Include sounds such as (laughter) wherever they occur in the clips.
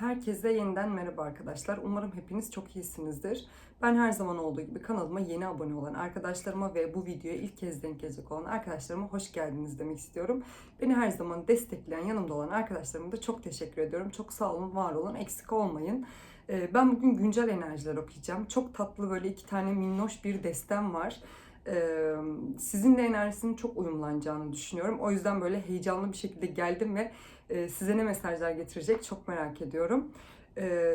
Herkese yeniden merhaba arkadaşlar. Umarım hepiniz çok iyisinizdir. Ben her zaman olduğu gibi kanalıma yeni abone olan arkadaşlarıma ve bu videoya ilk kez denk gelecek olan arkadaşlarıma hoş geldiniz demek istiyorum. Beni her zaman destekleyen, yanımda olan arkadaşlarıma da çok teşekkür ediyorum. Çok sağ olun, var olun, eksik olmayın. Ee, Ben bugün güncel enerjiler okuyacağım. Çok tatlı böyle iki tane minnoş bir destem var. Ee, Sizinle enerjisinin çok uyumlanacağını düşünüyorum. O yüzden böyle heyecanlı bir şekilde geldim ve e, size ne mesajlar getirecek çok merak ediyorum.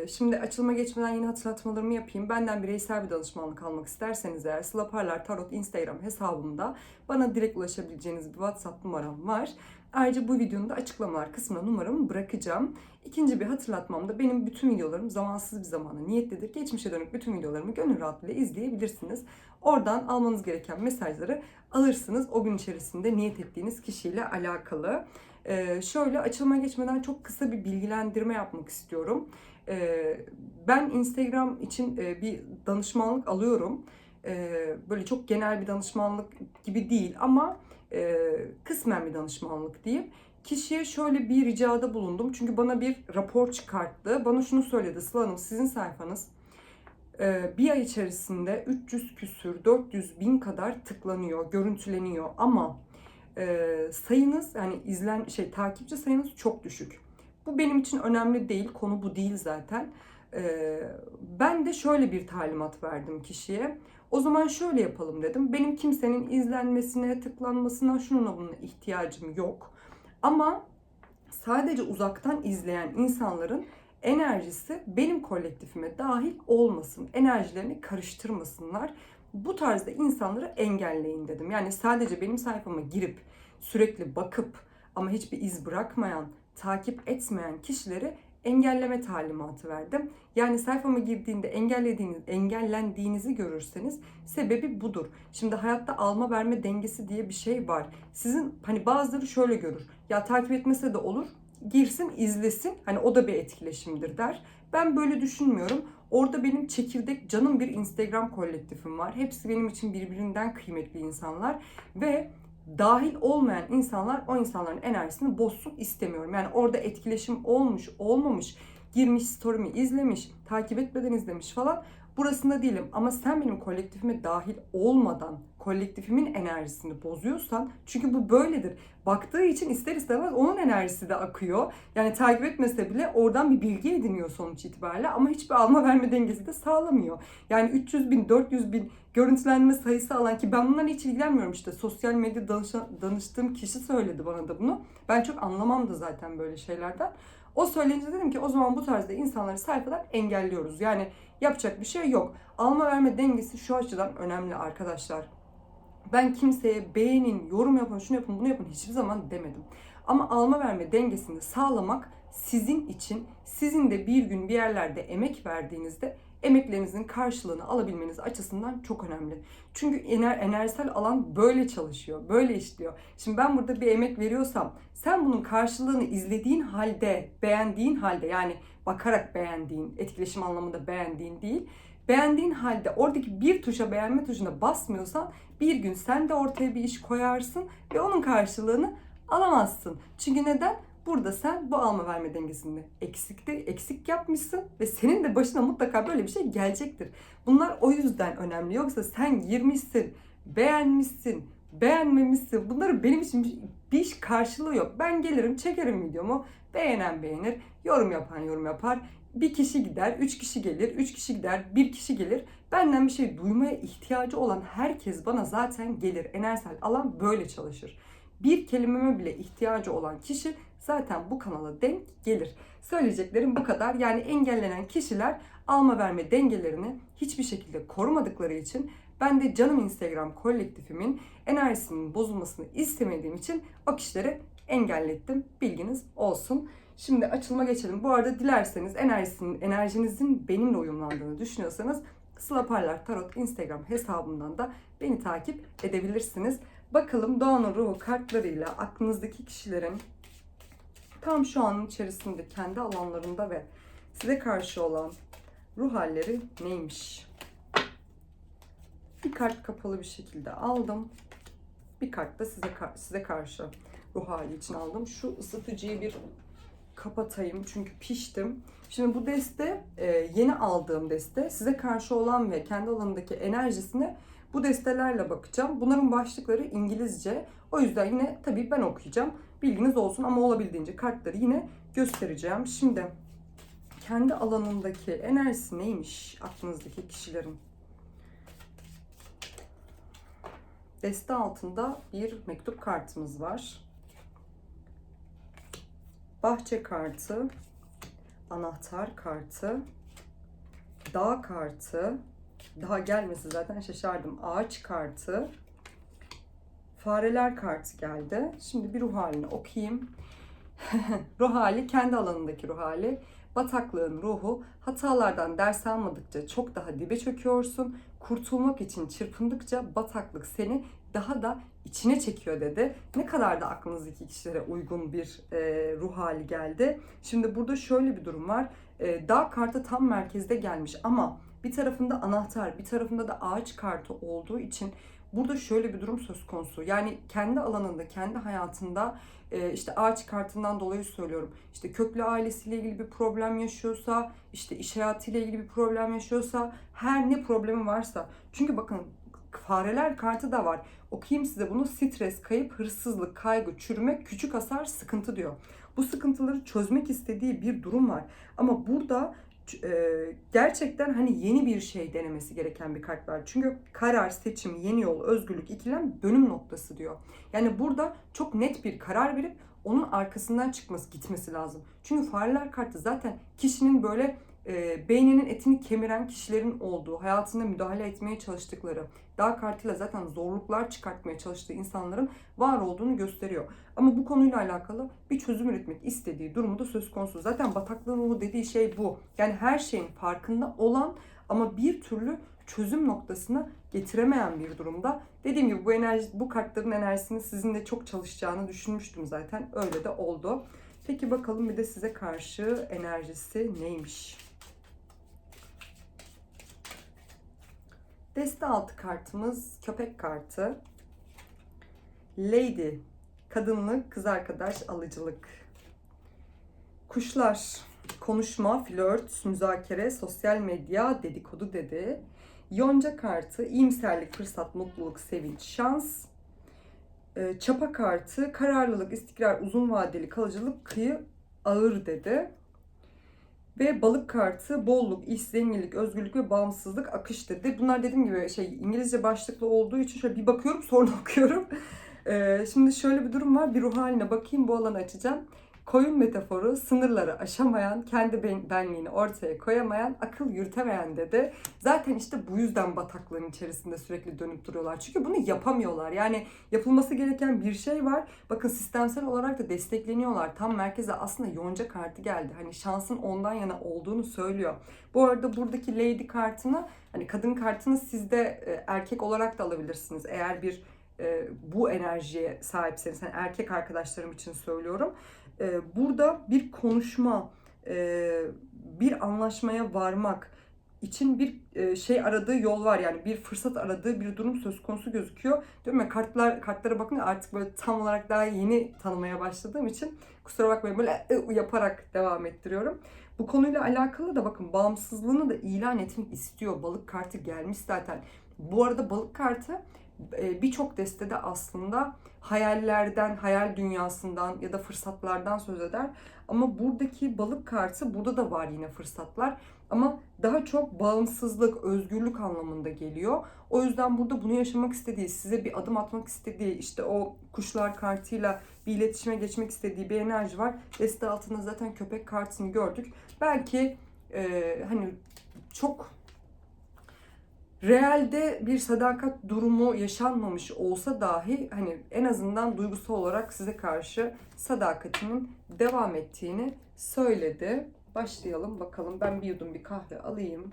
Şimdi açılıma geçmeden yine hatırlatmalarımı yapayım. Benden bireysel bir danışmanlık almak isterseniz eğer Sıla Parlar Tarot Instagram hesabımda bana direkt ulaşabileceğiniz bir WhatsApp numaram var. Ayrıca bu videonun da açıklamalar kısmına numaramı bırakacağım. İkinci bir hatırlatmam da benim bütün videolarım zamansız bir zamana niyetlidir. Geçmişe dönük bütün videolarımı gönül rahatlığıyla izleyebilirsiniz. Oradan almanız gereken mesajları alırsınız. O gün içerisinde niyet ettiğiniz kişiyle alakalı. Ee, şöyle açılma geçmeden çok kısa bir bilgilendirme yapmak istiyorum. Ee, ben Instagram için e, bir danışmanlık alıyorum. Ee, böyle çok genel bir danışmanlık gibi değil ama e, kısmen bir danışmanlık diyeyim. Kişiye şöyle bir ricada bulundum. Çünkü bana bir rapor çıkarttı. Bana şunu söyledi Sıla Hanım sizin sayfanız e, bir ay içerisinde 300 küsür 400 bin kadar tıklanıyor, görüntüleniyor ama e, sayınız yani izlen şey takipçi sayınız çok düşük. Bu benim için önemli değil. Konu bu değil zaten. Ben de şöyle bir talimat verdim kişiye. O zaman şöyle yapalım dedim. Benim kimsenin izlenmesine, tıklanmasına, şunun bunun ihtiyacım yok. Ama sadece uzaktan izleyen insanların enerjisi benim kolektifime dahil olmasın. Enerjilerini karıştırmasınlar. Bu tarzda insanları engelleyin dedim. Yani sadece benim sayfama girip sürekli bakıp ama hiçbir iz bırakmayan, takip etmeyen kişileri engelleme talimatı verdim. Yani sayfama girdiğinde engellediğiniz, engellendiğinizi görürseniz sebebi budur. Şimdi hayatta alma verme dengesi diye bir şey var. Sizin hani bazıları şöyle görür. Ya takip etmese de olur. Girsin, izlesin. Hani o da bir etkileşimdir der. Ben böyle düşünmüyorum. Orada benim çekirdek canım bir Instagram kolektifim var. Hepsi benim için birbirinden kıymetli insanlar ve dahil olmayan insanlar o insanların enerjisini bozsun istemiyorum. Yani orada etkileşim olmuş, olmamış, girmiş story'mi izlemiş, takip etmeden izlemiş falan. Burasında değilim ama sen benim kolektifime dahil olmadan kolektifimin enerjisini bozuyorsan çünkü bu böyledir. Baktığı için ister istemez onun enerjisi de akıyor. Yani takip etmese bile oradan bir bilgi ediniyor sonuç itibariyle ama hiçbir alma verme dengesi de sağlamıyor. Yani 300 bin, 400 bin görüntülenme sayısı alan ki ben bundan hiç ilgilenmiyorum işte sosyal medya danışa, danıştığım kişi söyledi bana da bunu. Ben çok anlamam da zaten böyle şeylerden. O söyleyince dedim ki o zaman bu tarzda insanları sayfadan engelliyoruz. Yani yapacak bir şey yok. Alma verme dengesi şu açıdan önemli arkadaşlar. Ben kimseye beğenin, yorum yapın, şunu yapın, bunu yapın hiçbir zaman demedim. Ama alma verme dengesini sağlamak sizin için, sizin de bir gün bir yerlerde emek verdiğinizde emeklerinizin karşılığını alabilmeniz açısından çok önemli. Çünkü ener, enerjisel alan böyle çalışıyor, böyle işliyor. Şimdi ben burada bir emek veriyorsam, sen bunun karşılığını izlediğin halde, beğendiğin halde yani bakarak beğendiğin, etkileşim anlamında beğendiğin değil, beğendiğin halde oradaki bir tuşa beğenme tuşuna basmıyorsan bir gün sen de ortaya bir iş koyarsın ve onun karşılığını alamazsın. Çünkü neden? Burada sen bu alma verme dengesinde eksikte eksik yapmışsın ve senin de başına mutlaka böyle bir şey gelecektir. Bunlar o yüzden önemli. Yoksa sen girmişsin, beğenmişsin, beğenmemişsin. Bunları benim için bir iş karşılığı yok. Ben gelirim, çekerim videomu. Beğenen beğenir, yorum yapan yorum yapar. Bir kişi gider, üç kişi gelir, üç kişi gider, bir kişi gelir. Benden bir şey duymaya ihtiyacı olan herkes bana zaten gelir. Enerjisel alan böyle çalışır. Bir kelimeme bile ihtiyacı olan kişi zaten bu kanala denk gelir. Söyleyeceklerim bu kadar. Yani engellenen kişiler alma verme dengelerini hiçbir şekilde korumadıkları için ben de canım Instagram kolektifimin enerjisinin bozulmasını istemediğim için o kişileri engellettim. Bilginiz olsun. Şimdi açılıma geçelim. Bu arada dilerseniz enerjisinin, enerjinizin benimle uyumlandığını düşünüyorsanız Sıla Tarot Instagram hesabımdan da beni takip edebilirsiniz. Bakalım Doğan'ın ruhu kartlarıyla aklınızdaki kişilerin tam şu anın içerisinde kendi alanlarında ve size karşı olan ruh halleri neymiş? Bir kart kapalı bir şekilde aldım. Bir kart da size size karşı ruh hali için aldım. Şu ısıtıcıyı bir kapatayım çünkü piştim. Şimdi bu deste e, yeni aldığım deste. Size karşı olan ve kendi alanındaki enerjisine bu destelerle bakacağım. Bunların başlıkları İngilizce. O yüzden yine tabii ben okuyacağım. Bilginiz olsun ama olabildiğince kartları yine göstereceğim. Şimdi kendi alanındaki enerjisi neymiş aklınızdaki kişilerin? Deste altında bir mektup kartımız var. Bahçe kartı, anahtar kartı, dağ kartı, daha gelmesi zaten şaşardım. Ağaç kartı, fareler kartı geldi. Şimdi bir ruh halini okuyayım. (laughs) ruh hali kendi alanındaki ruh hali. Bataklığın ruhu hatalardan ders almadıkça çok daha dibe çöküyorsun. Kurtulmak için çırpındıkça bataklık seni daha da içine çekiyor dedi. Ne kadar da aklınızdaki kişilere uygun bir e, ruh hali geldi. Şimdi burada şöyle bir durum var. E, dağ kartı tam merkezde gelmiş ama bir tarafında anahtar, bir tarafında da ağaç kartı olduğu için burada şöyle bir durum söz konusu. Yani kendi alanında, kendi hayatında e, işte ağaç kartından dolayı söylüyorum. İşte köklü ailesiyle ilgili bir problem yaşıyorsa, işte iş hayatıyla ilgili bir problem yaşıyorsa, her ne problemi varsa. Çünkü bakın fareler kartı da var. Okuyayım size bunu. Stres, kayıp, hırsızlık, kaygı, çürüme, küçük hasar, sıkıntı diyor. Bu sıkıntıları çözmek istediği bir durum var. Ama burada e, gerçekten hani yeni bir şey denemesi gereken bir kart var. Çünkü karar, seçim, yeni yol, özgürlük, ikilem dönüm noktası diyor. Yani burada çok net bir karar verip onun arkasından çıkması, gitmesi lazım. Çünkü fareler kartı zaten kişinin böyle e, beyninin etini kemiren kişilerin olduğu, hayatında müdahale etmeye çalıştıkları, dağ kartıyla zaten zorluklar çıkartmaya çalıştığı insanların var olduğunu gösteriyor. Ama bu konuyla alakalı bir çözüm üretmek istediği durumu da söz konusu. Zaten bataklığın ruhu dediği şey bu. Yani her şeyin farkında olan ama bir türlü çözüm noktasına getiremeyen bir durumda. Dediğim gibi bu enerji, bu kartların enerjisini sizinle çok çalışacağını düşünmüştüm zaten. Öyle de oldu. Peki bakalım bir de size karşı enerjisi neymiş? Deste altı kartımız köpek kartı. Lady, kadınlık, kız arkadaş, alıcılık. Kuşlar, konuşma, flört, müzakere, sosyal medya, dedikodu dedi. Yonca kartı, iyimserlik, fırsat, mutluluk, sevinç, şans. Ee, çapa kartı, kararlılık, istikrar, uzun vadeli kalıcılık, kıyı, ağır dedi. Ve balık kartı bolluk, iş, zenginlik, özgürlük ve bağımsızlık akış dedi. Bunlar dediğim gibi şey İngilizce başlıklı olduğu için şöyle bir bakıyorum (laughs) sonra okuyorum. Ee, şimdi şöyle bir durum var. Bir ruh haline bakayım bu alanı açacağım. Koyun metaforu sınırları aşamayan, kendi benliğini ortaya koyamayan, akıl yürütemeyen dedi. Zaten işte bu yüzden bataklığın içerisinde sürekli dönüp duruyorlar. Çünkü bunu yapamıyorlar. Yani yapılması gereken bir şey var. Bakın sistemsel olarak da destekleniyorlar. Tam merkeze aslında yonca kartı geldi. Hani şansın ondan yana olduğunu söylüyor. Bu arada buradaki lady kartını, hani kadın kartını siz de e, erkek olarak da alabilirsiniz. Eğer bir e, bu enerjiye sahipseniz, yani erkek arkadaşlarım için söylüyorum e, burada bir konuşma, e, bir anlaşmaya varmak için bir e, şey aradığı yol var yani bir fırsat aradığı bir durum söz konusu gözüküyor. Diyorum ya kartlar kartlara bakın artık böyle tam olarak daha yeni tanımaya başladığım için kusura bakmayın böyle e, yaparak devam ettiriyorum. Bu konuyla alakalı da bakın bağımsızlığını da ilan etmek istiyor. Balık kartı gelmiş zaten. Bu arada balık kartı birçok destede aslında hayallerden, hayal dünyasından ya da fırsatlardan söz eder. Ama buradaki balık kartı burada da var yine fırsatlar. Ama daha çok bağımsızlık, özgürlük anlamında geliyor. O yüzden burada bunu yaşamak istediği, size bir adım atmak istediği, işte o kuşlar kartıyla bir iletişime geçmek istediği bir enerji var. Deste altında zaten köpek kartını gördük. Belki e, hani çok realde bir sadakat durumu yaşanmamış olsa dahi hani en azından duygusal olarak size karşı sadakatinin devam ettiğini söyledi. Başlayalım bakalım. Ben bir yudum bir kahve alayım.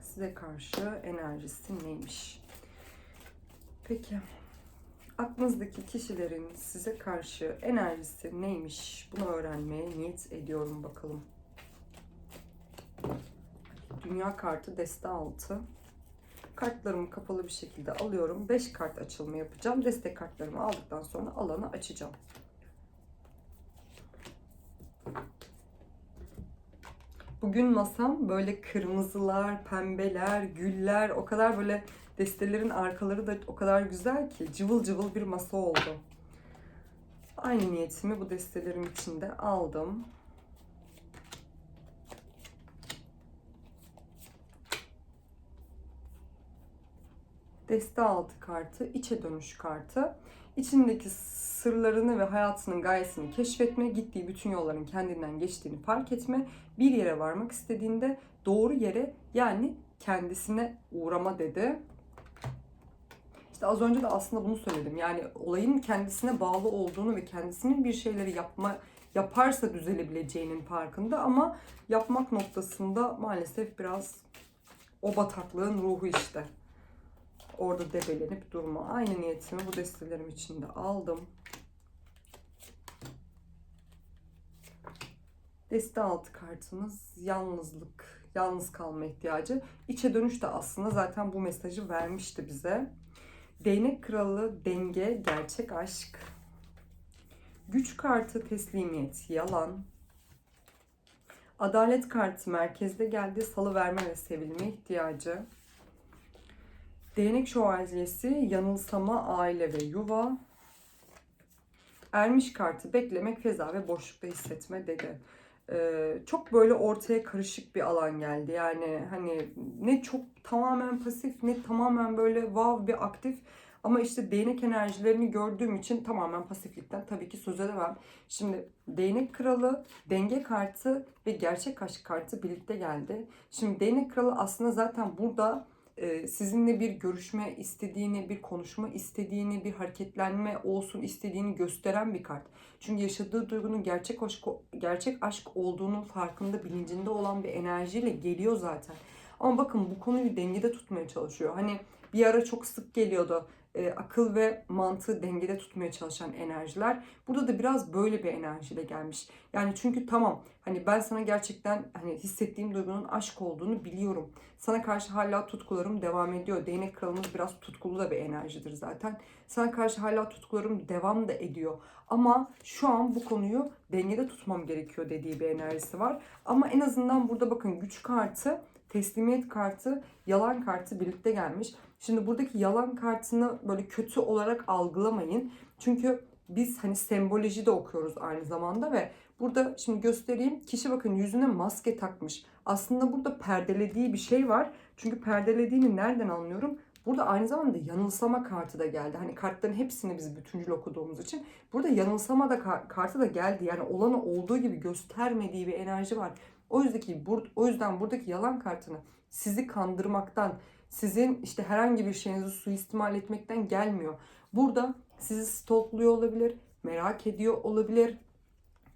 Size karşı enerjisi neymiş? Peki. Aklınızdaki kişilerin size karşı enerjisi neymiş? Bunu öğrenmeye niyet ediyorum bakalım. Dünya kartı deste altı. Kartlarımı kapalı bir şekilde alıyorum. 5 kart açılımı yapacağım. Destek kartlarımı aldıktan sonra alanı açacağım. Bugün masam böyle kırmızılar, pembeler, güller, o kadar böyle destelerin arkaları da o kadar güzel ki cıvıl cıvıl bir masa oldu. Aynı niyetimi bu destelerim içinde aldım. Deste altı kartı, içe dönüş kartı. İçindeki sırlarını ve hayatının gayesini keşfetme, gittiği bütün yolların kendinden geçtiğini fark etme, bir yere varmak istediğinde doğru yere yani kendisine uğrama dedi. İşte az önce de aslında bunu söyledim. Yani olayın kendisine bağlı olduğunu ve kendisinin bir şeyleri yapma yaparsa düzelebileceğinin farkında ama yapmak noktasında maalesef biraz o bataklığın ruhu işte. Orada debelenip durma. Aynı niyetimi bu destelerim içinde aldım. Deste altı kartımız yalnızlık, yalnız kalma ihtiyacı. İçe dönüş de aslında zaten bu mesajı vermişti bize. Değnek kralı, denge, gerçek aşk. Güç kartı, teslimiyet, yalan. Adalet kartı merkezde geldi. Salı verme ve sevilme ihtiyacı. Değnek şövalyesi, yanılsama, aile ve yuva. Ermiş kartı, beklemek, feza ve boşlukta hissetme dedi. Ee, çok böyle ortaya karışık bir alan geldi. Yani hani ne çok tamamen pasif ne tamamen böyle wow bir aktif. Ama işte değnek enerjilerini gördüğüm için tamamen pasiflikten tabii ki söz edemem. Şimdi değnek kralı, denge kartı ve gerçek aşk kartı birlikte geldi. Şimdi değnek kralı aslında zaten burada sizinle bir görüşme istediğini, bir konuşma istediğini, bir hareketlenme olsun istediğini gösteren bir kart. Çünkü yaşadığı duygunun gerçek aşk, gerçek aşk olduğunun farkında, bilincinde olan bir enerjiyle geliyor zaten. Ama bakın bu konuyu dengede tutmaya çalışıyor. Hani bir ara çok sık geliyordu e, akıl ve mantığı dengede tutmaya çalışan enerjiler. Burada da biraz böyle bir enerjiyle gelmiş. Yani çünkü tamam hani ben sana gerçekten hani hissettiğim duygunun aşk olduğunu biliyorum. Sana karşı hala tutkularım devam ediyor. Değnek kralımız biraz tutkulu da bir enerjidir zaten. Sana karşı hala tutkularım devam da ediyor. Ama şu an bu konuyu dengede tutmam gerekiyor dediği bir enerjisi var. Ama en azından burada bakın güç kartı teslimiyet kartı, yalan kartı birlikte gelmiş. Şimdi buradaki yalan kartını böyle kötü olarak algılamayın. Çünkü biz hani semboloji de okuyoruz aynı zamanda ve burada şimdi göstereyim. Kişi bakın yüzüne maske takmış. Aslında burada perdelediği bir şey var. Çünkü perdelediğini nereden anlıyorum? Burada aynı zamanda yanılsama kartı da geldi. Hani kartların hepsini biz bütüncül okuduğumuz için burada yanılsama da kartı da geldi. Yani olanı olduğu gibi göstermediği bir enerji var. O yüzdeki o yüzden buradaki yalan kartını sizi kandırmaktan, sizin işte herhangi bir şeyinizi suistimal etmekten gelmiyor. Burada sizi stalkluyor olabilir, merak ediyor olabilir.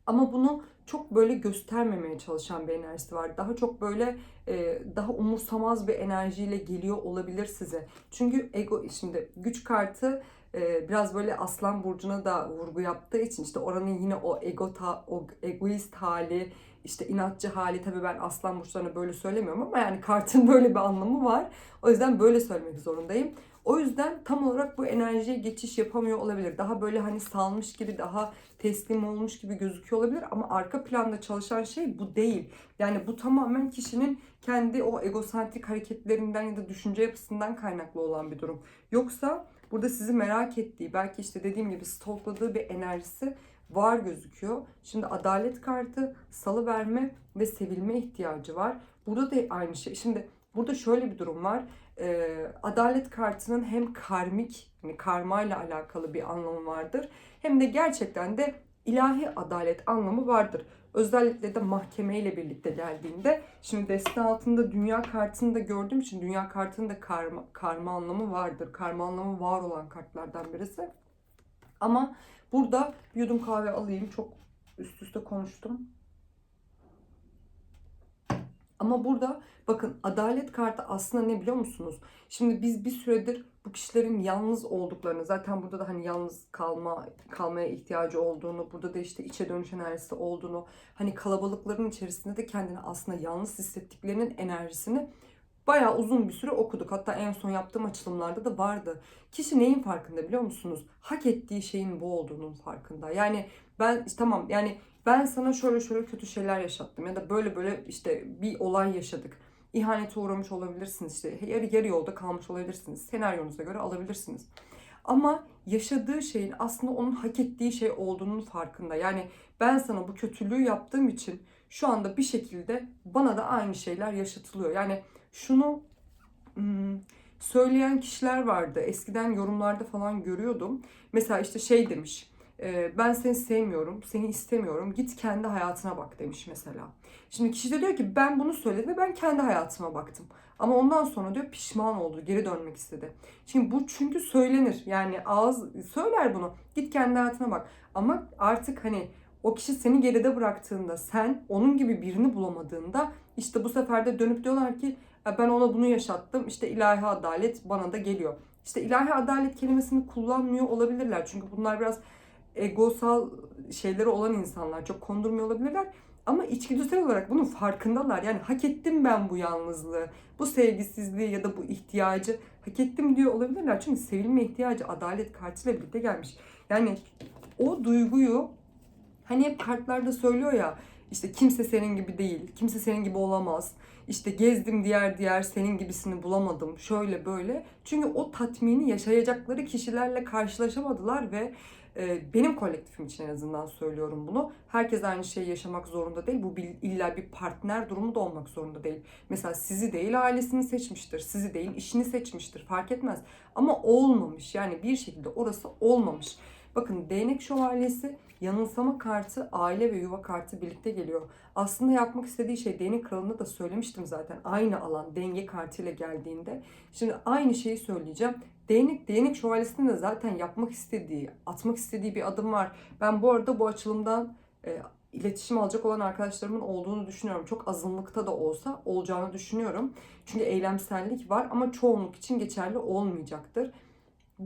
Ama bunu çok böyle göstermemeye çalışan bir enerjisi var. Daha çok böyle e, daha umursamaz bir enerjiyle geliyor olabilir size. Çünkü ego şimdi güç kartı e, biraz böyle aslan burcuna da vurgu yaptığı için işte oranın yine o ego ta, o egoist hali işte inatçı hali tabii ben aslan burçlarına böyle söylemiyorum ama yani kartın (laughs) böyle bir anlamı var. O yüzden böyle söylemek zorundayım. O yüzden tam olarak bu enerjiye geçiş yapamıyor olabilir. Daha böyle hani salmış gibi, daha teslim olmuş gibi gözüküyor olabilir ama arka planda çalışan şey bu değil. Yani bu tamamen kişinin kendi o egosantrik hareketlerinden ya da düşünce yapısından kaynaklı olan bir durum. Yoksa burada sizi merak ettiği, belki işte dediğim gibi stalkladığı bir enerjisi var gözüküyor. Şimdi adalet kartı, salı verme ve sevilme ihtiyacı var. Burada da aynı şey. Şimdi burada şöyle bir durum var. Ee, adalet kartının hem karmik, yani karma ile alakalı bir anlamı vardır. Hem de gerçekten de ilahi adalet anlamı vardır. Özellikle de mahkeme ile birlikte geldiğinde. Şimdi deste altında dünya kartını da gördüğüm için dünya kartının da karma, karma anlamı vardır. Karma anlamı var olan kartlardan birisi. Ama burada bir yudum kahve alayım. Çok üst üste konuştum. Ama burada bakın adalet kartı aslında ne biliyor musunuz? Şimdi biz bir süredir bu kişilerin yalnız olduklarını zaten burada da hani yalnız kalma kalmaya ihtiyacı olduğunu, burada da işte içe dönüş enerjisi olduğunu, hani kalabalıkların içerisinde de kendini aslında yalnız hissettiklerinin enerjisini Bayağı uzun bir süre okuduk. Hatta en son yaptığım açılımlarda da vardı. Kişi neyin farkında biliyor musunuz? Hak ettiği şeyin bu olduğunun farkında. Yani ben tamam yani ben sana şöyle şöyle kötü şeyler yaşattım ya da böyle böyle işte bir olay yaşadık. İhanete uğramış olabilirsiniz işte yarı yarı yolda kalmış olabilirsiniz. Senaryonuza göre alabilirsiniz. Ama yaşadığı şeyin aslında onun hak ettiği şey olduğunun farkında. Yani ben sana bu kötülüğü yaptığım için şu anda bir şekilde bana da aynı şeyler yaşatılıyor. Yani şunu söyleyen kişiler vardı. Eskiden yorumlarda falan görüyordum. Mesela işte şey demiş. Ben seni sevmiyorum, seni istemiyorum. Git kendi hayatına bak demiş mesela. Şimdi kişi de diyor ki ben bunu söyledim ve ben kendi hayatıma baktım. Ama ondan sonra diyor pişman oldu, geri dönmek istedi. Şimdi bu çünkü söylenir. Yani ağız söyler bunu. Git kendi hayatına bak. Ama artık hani o kişi seni geride bıraktığında sen onun gibi birini bulamadığında işte bu sefer de dönüp diyorlar ki "E, ben ona bunu yaşattım işte ilahi adalet bana da geliyor. İşte ilahi adalet kelimesini kullanmıyor olabilirler. Çünkü bunlar biraz egosal şeyleri olan insanlar. Çok kondurmuyor olabilirler. Ama içgüdüsel olarak bunun farkındalar. Yani hak ettim ben bu yalnızlığı, bu sevgisizliği ya da bu ihtiyacı hak ettim diyor olabilirler. Çünkü sevilme ihtiyacı adalet kartıyla birlikte gelmiş. Yani o duyguyu hani hep kartlarda söylüyor ya işte kimse senin gibi değil, kimse senin gibi olamaz. İşte gezdim diğer diğer senin gibisini bulamadım. Şöyle böyle. Çünkü o tatmini yaşayacakları kişilerle karşılaşamadılar ve e, benim kolektifim için en azından söylüyorum bunu. Herkes aynı şeyi yaşamak zorunda değil. Bu bir, illa bir partner durumu da olmak zorunda değil. Mesela sizi değil ailesini seçmiştir. Sizi değil işini seçmiştir. Fark etmez. Ama olmamış. Yani bir şekilde orası olmamış. Bakın değnek şövalyesi yanılsama kartı, aile ve yuva kartı birlikte geliyor. Aslında yapmak istediği şey değnek kralında da söylemiştim zaten. Aynı alan denge kartıyla geldiğinde. Şimdi aynı şeyi söyleyeceğim. Değnek, değnek şövalyesinde de zaten yapmak istediği, atmak istediği bir adım var. Ben bu arada bu açılımdan e, iletişim alacak olan arkadaşlarımın olduğunu düşünüyorum. Çok azınlıkta da olsa olacağını düşünüyorum. Çünkü eylemsellik var ama çoğunluk için geçerli olmayacaktır.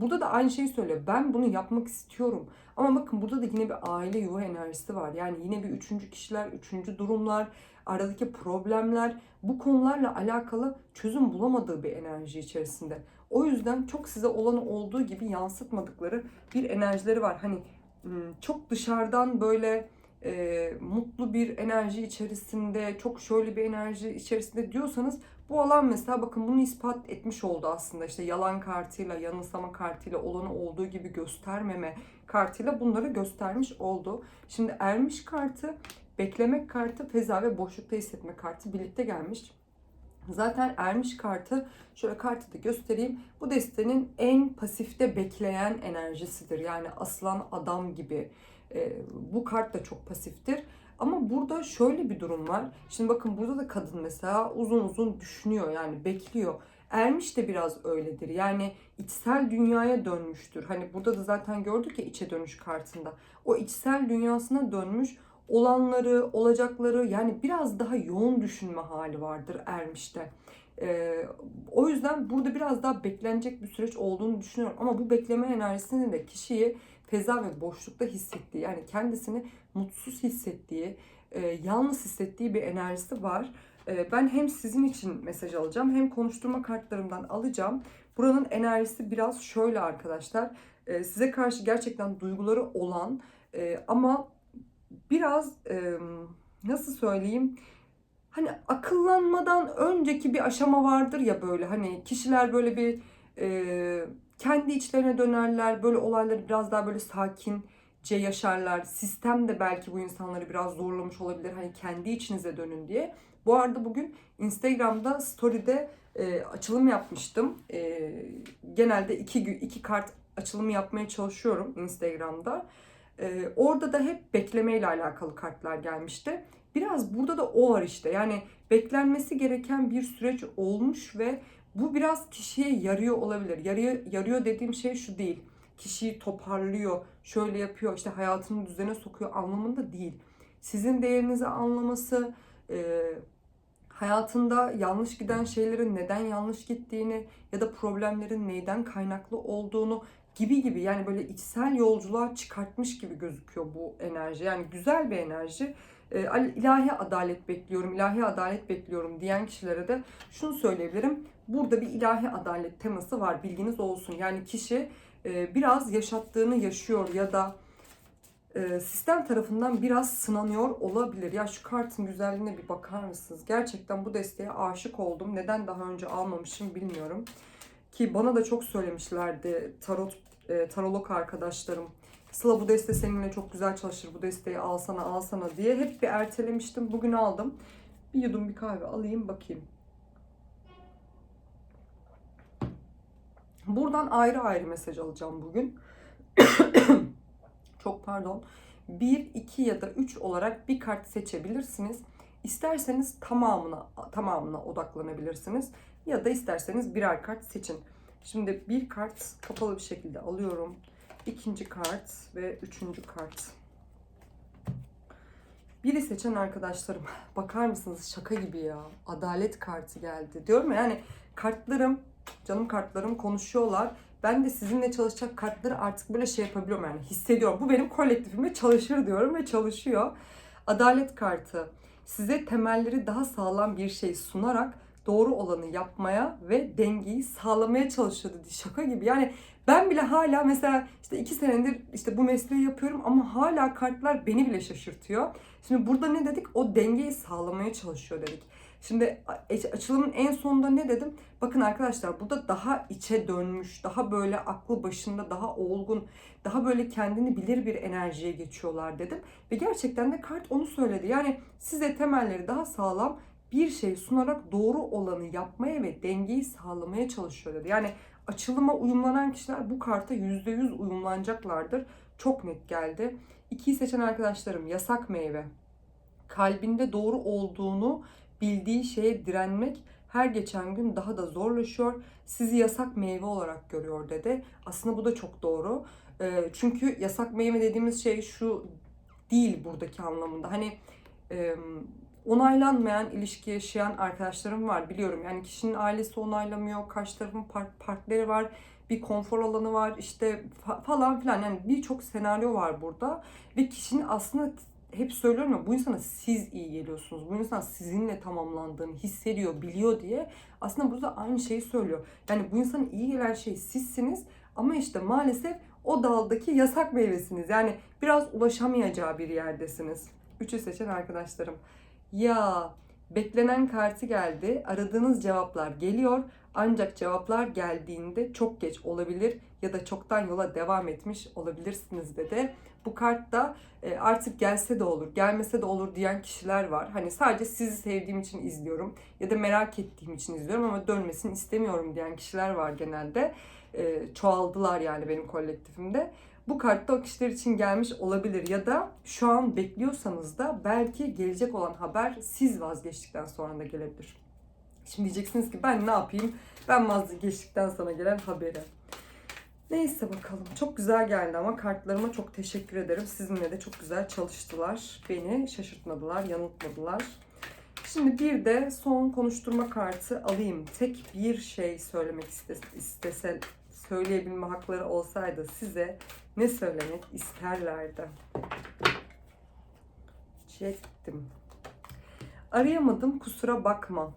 Burada da aynı şeyi söylüyor. Ben bunu yapmak istiyorum. Ama bakın burada da yine bir aile yuva enerjisi var. Yani yine bir üçüncü kişiler, üçüncü durumlar, aradaki problemler bu konularla alakalı çözüm bulamadığı bir enerji içerisinde. O yüzden çok size olanı olduğu gibi yansıtmadıkları bir enerjileri var. Hani çok dışarıdan böyle e, mutlu bir enerji içerisinde, çok şöyle bir enerji içerisinde diyorsanız bu alan mesela bakın bunu ispat etmiş oldu aslında. İşte yalan kartıyla, yanılsama kartıyla, olanı olduğu gibi göstermeme kartıyla bunları göstermiş oldu. Şimdi ermiş kartı, beklemek kartı, feza ve boşlukta hissetme kartı birlikte gelmiş. Zaten ermiş kartı şöyle kartı da göstereyim. Bu destenin en pasifte bekleyen enerjisidir. Yani aslan adam gibi. E, bu kart da çok pasiftir. Ama burada şöyle bir durum var. Şimdi bakın burada da kadın mesela uzun uzun düşünüyor yani bekliyor. Ermiş de biraz öyledir. Yani içsel dünyaya dönmüştür. Hani burada da zaten gördük ya içe dönüş kartında. O içsel dünyasına dönmüş olanları, olacakları yani biraz daha yoğun düşünme hali vardır ermişte. Ee, o yüzden burada biraz daha beklenecek bir süreç olduğunu düşünüyorum. Ama bu bekleme enerjisinin de kişiyi feza ve boşlukta hissettiği yani kendisini mutsuz hissettiği, e, yalnız hissettiği bir enerjisi var. E, ben hem sizin için mesaj alacağım hem konuşturma kartlarımdan alacağım. Buranın enerjisi biraz şöyle arkadaşlar. E, size karşı gerçekten duyguları olan e, ama biraz e, nasıl söyleyeyim hani akıllanmadan önceki bir aşama vardır ya böyle hani kişiler böyle bir e, kendi içlerine dönerler böyle olayları biraz daha böyle sakince yaşarlar sistem de belki bu insanları biraz zorlamış olabilir hani kendi içinize dönün diye bu arada bugün Instagram'da story'de e, açılım yapmıştım e, genelde iki iki kart açılımı yapmaya çalışıyorum Instagram'da ee, orada da hep beklemeyle alakalı kartlar gelmişti. Biraz burada da o var işte. Yani beklenmesi gereken bir süreç olmuş ve bu biraz kişiye yarıyor olabilir. Yarıyor, yarıyor dediğim şey şu değil. Kişiyi toparlıyor, şöyle yapıyor, işte hayatını düzene sokuyor anlamında değil. Sizin değerinizi anlaması, e, hayatında yanlış giden şeylerin neden yanlış gittiğini ya da problemlerin neyden kaynaklı olduğunu gibi gibi yani böyle içsel yolculuğa çıkartmış gibi gözüküyor bu enerji. Yani güzel bir enerji. E, ilahi adalet bekliyorum, ilahi adalet bekliyorum diyen kişilere de şunu söyleyebilirim. Burada bir ilahi adalet teması var bilginiz olsun. Yani kişi e, biraz yaşattığını yaşıyor ya da e, sistem tarafından biraz sınanıyor olabilir. Ya şu kartın güzelliğine bir bakar mısınız? Gerçekten bu desteğe aşık oldum. Neden daha önce almamışım bilmiyorum. Ki bana da çok söylemişlerdi tarot e, tarolog arkadaşlarım. Sıla bu deste seninle çok güzel çalışır. Bu desteği alsana alsana diye hep bir ertelemiştim. Bugün aldım. Bir yudum bir kahve alayım bakayım. Buradan ayrı ayrı mesaj alacağım bugün. (coughs) Çok pardon. 1, 2 ya da 3 olarak bir kart seçebilirsiniz. İsterseniz tamamına tamamına odaklanabilirsiniz ya da isterseniz birer kart seçin. Şimdi bir kart kapalı bir şekilde alıyorum. İkinci kart ve üçüncü kart. Biri seçen arkadaşlarım. (laughs) Bakar mısınız şaka gibi ya. Adalet kartı geldi. Diyorum ya yani kartlarım, canım kartlarım konuşuyorlar. Ben de sizinle çalışacak kartları artık böyle şey yapabiliyorum yani hissediyorum. Bu benim kolektifimle çalışır diyorum ve çalışıyor. Adalet kartı size temelleri daha sağlam bir şey sunarak doğru olanı yapmaya ve dengeyi sağlamaya çalışıyor dedi. Şaka gibi. Yani ben bile hala mesela işte iki senedir işte bu mesleği yapıyorum ama hala kartlar beni bile şaşırtıyor. Şimdi burada ne dedik? O dengeyi sağlamaya çalışıyor dedik. Şimdi açılımın en sonunda ne dedim? Bakın arkadaşlar burada daha içe dönmüş, daha böyle aklı başında, daha olgun, daha böyle kendini bilir bir enerjiye geçiyorlar dedim. Ve gerçekten de kart onu söyledi. Yani size temelleri daha sağlam bir şey sunarak doğru olanı yapmaya ve dengeyi sağlamaya çalışıyor dedi. Yani açılıma uyumlanan kişiler bu karta %100 uyumlanacaklardır. Çok net geldi. İkiyi seçen arkadaşlarım yasak meyve. Kalbinde doğru olduğunu bildiği şeye direnmek her geçen gün daha da zorlaşıyor. Sizi yasak meyve olarak görüyor dedi. Aslında bu da çok doğru. Çünkü yasak meyve dediğimiz şey şu değil buradaki anlamında. Hani onaylanmayan ilişki yaşayan arkadaşlarım var biliyorum. Yani kişinin ailesi onaylamıyor, karşı tarafın part partneri var, bir konfor alanı var işte falan filan. Yani birçok senaryo var burada ve kişinin aslında hep söylüyorum ya bu insana siz iyi geliyorsunuz. Bu insan sizinle tamamlandığını hissediyor, biliyor diye aslında burada aynı şeyi söylüyor. Yani bu insanın iyi gelen şey sizsiniz ama işte maalesef o daldaki yasak meyvesiniz. Yani biraz ulaşamayacağı bir yerdesiniz. Üçü seçen arkadaşlarım. Ya beklenen kartı geldi. Aradığınız cevaplar geliyor. Ancak cevaplar geldiğinde çok geç olabilir ya da çoktan yola devam etmiş olabilirsiniz dedi. Bu kartta e, artık gelse de olur, gelmese de olur diyen kişiler var. Hani sadece sizi sevdiğim için izliyorum ya da merak ettiğim için izliyorum ama dönmesini istemiyorum diyen kişiler var genelde. E, çoğaldılar yani benim kolektifimde. Bu kartta o kişiler için gelmiş olabilir ya da şu an bekliyorsanız da belki gelecek olan haber siz vazgeçtikten sonra da gelebilir. Şimdi diyeceksiniz ki ben ne yapayım? Ben vazgeçtikten sonra gelen haberi. Neyse bakalım. Çok güzel geldi ama kartlarıma çok teşekkür ederim. Sizinle de çok güzel çalıştılar. Beni şaşırtmadılar, yanıltmadılar. Şimdi bir de son konuşturma kartı alayım. Tek bir şey söylemek istese, söyleyebilme hakları olsaydı size ne söylemek isterlerdi? Çektim. Arayamadım kusura bakma.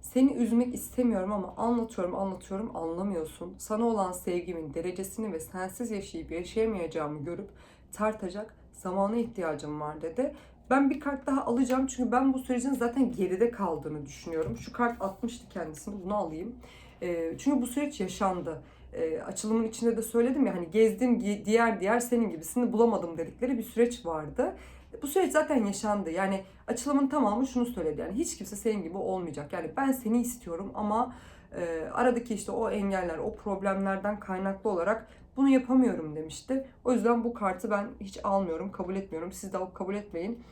Seni üzmek istemiyorum ama anlatıyorum anlatıyorum anlamıyorsun. Sana olan sevgimin derecesini ve sensiz yaşayıp yaşayamayacağımı görüp tartacak zamana ihtiyacım var dedi. Ben bir kart daha alacağım çünkü ben bu sürecin zaten geride kaldığını düşünüyorum. Şu kart atmıştı kendisini bunu alayım. E, çünkü bu süreç yaşandı. E, açılımın içinde de söyledim ya hani gezdim diğer diğer senin gibisini bulamadım dedikleri bir süreç vardı. Bu süreç zaten yaşandı. Yani açılımın tamamı şunu söyledi. Yani hiç kimse senin gibi olmayacak. Yani ben seni istiyorum ama e, aradaki işte o engeller, o problemlerden kaynaklı olarak bunu yapamıyorum demişti. O yüzden bu kartı ben hiç almıyorum, kabul etmiyorum. Siz de kabul etmeyin.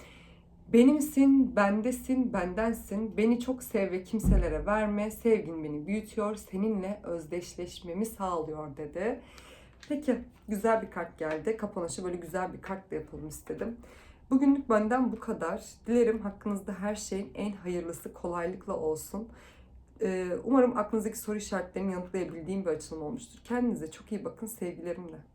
Benimsin, bendesin, bendensin. Beni çok sev ve kimselere verme. Sevgin beni büyütüyor. Seninle özdeşleşmemi sağlıyor dedi. Peki güzel bir kart geldi. Kapanışı böyle güzel bir kartla yapalım istedim. Bugünlük benden bu kadar. Dilerim hakkınızda her şeyin en hayırlısı kolaylıkla olsun. Ee, umarım aklınızdaki soru işaretlerini yanıtlayabildiğim bir açılım olmuştur. Kendinize çok iyi bakın sevgilerimle.